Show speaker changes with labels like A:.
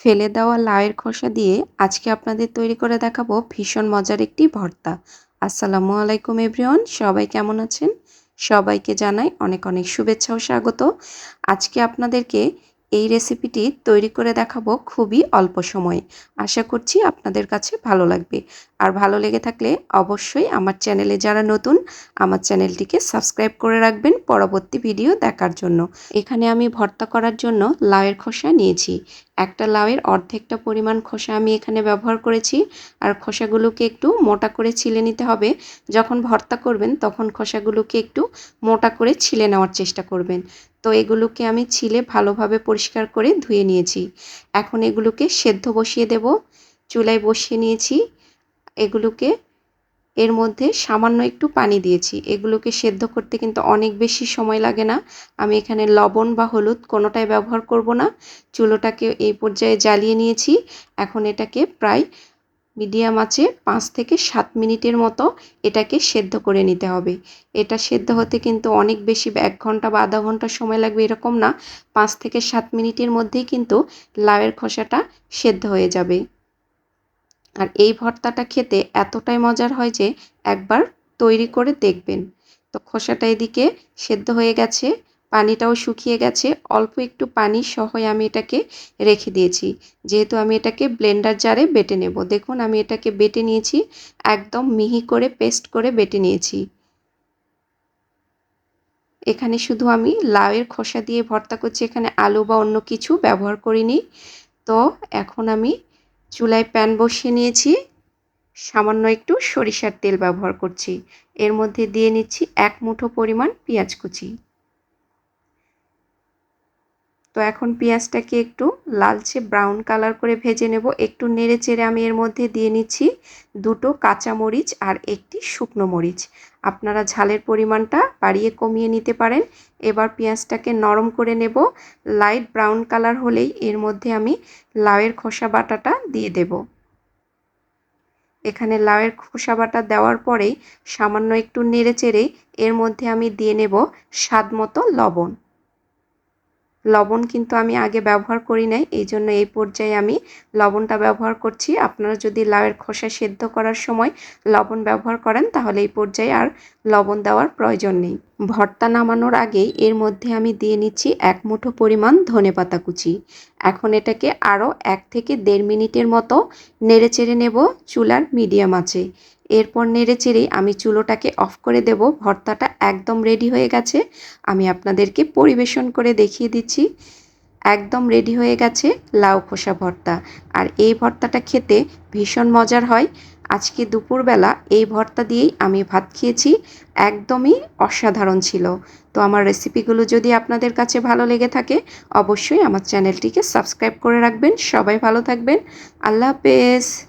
A: ফেলে দেওয়া লাউয়ের খোসা দিয়ে আজকে আপনাদের তৈরি করে দেখাবো ভীষণ মজার একটি ভর্তা। আসসালামু আলাইকুম এভরিওয়ান, সবাই কেমন আছেন? সবাইকে জানাই অনেক অনেক শুভেচ্ছা ও স্বাগত। আজকে আপনাদেরকে এই রেসিপিটি তৈরি করে দেখাবো খুবই অল্প সময়ে। আশা করছি আপনাদের কাছে ভালো লাগবে। আর ভালো লেগে থাকলে অবশ্যই আমার চ্যানেলে যারা নতুন, আমার চ্যানেলটিকে সাবস্ক্রাইব করে রাখবেন পরবর্তী ভিডিও দেখার জন্য। এখানে আমি ভর্তা করার জন্য লাউয়ের খোসা নিয়েছি। একটা লাউয়ের অর্ধেকটা পরিমাণ খোসা আমি এখানে ব্যবহার করেছি। আর খোসাগুলোকে একটু মোটা করে ছিলে নিতে হবে। যখন ভর্তা করবেন তখন খোসাগুলোকে একটু মোটা করে ছিলে নেওয়ার চেষ্টা করবেন। তো এগুলোকে আমি ছিলে ভালোভাবে পরিষ্কার করে ধুয়ে নিয়েছি। এখন এগুলোকে সেদ্ধ বসিয়ে দেব। চুলায় বসিয়ে নিয়েছি। এগুলোকে এর মধ্যে সামান্য একটু পানি দিয়েছি। এগুলোকে সেদ্ধ করতে কিন্তু অনেক বেশি সময় লাগে না। আমি এখানে লবণ বা হলুদ কোনোটাই ব্যবহার করব না। চুলোটাকে এই পর্যায়ে জ্বালিয়ে নিয়েছি। এখন এটাকে প্রায় মিডিয়াম আছে পাঁচ থেকে সাত মিনিটের মতো এটাকে সেদ্ধ করে নিতে হবে। এটা সেদ্ধ হতে কিন্তু অনেক বেশি এক ঘণ্টা বা আধা ঘণ্টা সময় লাগবে এরকম না। পাঁচ থেকে সাত মিনিটের মধ্যেই কিন্তু লাউয়ের খোসাটা সেদ্ধ হয়ে যাবে। আর এই ভর্তাটা খেতে এতটাই মজার হয় যে একবার তৈরি করে দেখবেন। তো খোসাটা এদিকে সেদ্ধ হয়ে গেছে, পানিটাও শুকিয়ে গেছে, অল্প একটু পানি সহ আমি এটাকে রেখে দিয়েছি। যেহেতু আমি এটাকে ব্লেন্ডার জারে বেটে নেব। দেখুন আমি এটাকে বেটে নিয়েছি, একদম মিহি করে পেস্ট করে বেটে নিয়েছি। এখানে শুধু আমি লাউয়ের খোসা দিয়ে ভর্তা করছি, এখানে আলু বা অন্য কিছু ব্যবহার করিনি। তো এখন আমি চুলায় প্যান বসিয়ে নিয়েছি। সামান্য একটু সরিষার তেল ব্যবহার করছি। এর মধ্যে দিয়ে নিচ্ছি এক মুঠো পরিমাণ পেঁয়াজ কুচি। তো এখন পেঁয়াজটাকে একটু লালচে ব্রাউন কালার করে ভেজে নেব। একটু নেড়ে চেড়ে আমি এর মধ্যে দিয়ে নিচ্ছি দুটো কাঁচা মরিচ আর একটি শুকনো মরিচ। আপনারা ঝালের পরিমাণটা বাড়িয়ে কমিয়ে নিতে পারেন। এবার পেঁয়াজটাকে নরম করে নেব। লাইট ব্রাউন কালার হলেই এর মধ্যে আমি লাউয়ের খোসা বাটাটা দিয়ে দেব। এখানে লাউয়ের খোসা বাটা দেওয়ার পরেই সামান্য একটু নেড়ে চেড়ে এর মধ্যে আমি দিয়ে নেব স্বাদ মতো লবণ। লবণ কিন্তু আমি আগে ব্যবহার করি নাই, এই জন্য এই পর্যায়ে আমি লবণটা ব্যবহার করছি। আপনারা যদি লাউয়ের খোসা সেদ্ধ করার সময় লবণ ব্যবহার করেন, তাহলে এই পর্যায়ে আর লবণ দেওয়ার প্রয়োজন নেই। ভর্তা নামানোর আগেই এর মধ্যে আমি দিয়ে নিচ্ছি এক মুঠো পরিমাণ ধনে পাতা কুচি। এখন এটাকে আরও এক থেকে দেড় মিনিটের মতো নেড়ে চেড়ে নেব, চুলার মিডিয়াম আছে এরপর নেড়ে চেড়ে আমি চুলোটাকে অফ করে দেব। ভর্তাটা একদম রেডি হয়ে গেছে। আমি আপনাদেরকে পরিবেশন করে দেখিয়ে দিচ্ছি। একদম রেডি হয়ে গেছে লাউ খোসা ভর্তা। আর এই ভর্তাটা খেতে ভীষণ মজার হয়। আজকে দুপুরবেলা এই ভর্তা দিয়েই আমি ভাত খেয়েছি। একদমই অসাধারণ ছিল। তো আমার রেসিপিগুলো যদি আপনাদের কাছে ভালো লেগে থাকে, অবশ্যই আমার চ্যানেলটিকে সাবস্ক্রাইব করে রাখবেন। সবাই ভালো থাকবেন। আল্লাহ হাফেজ।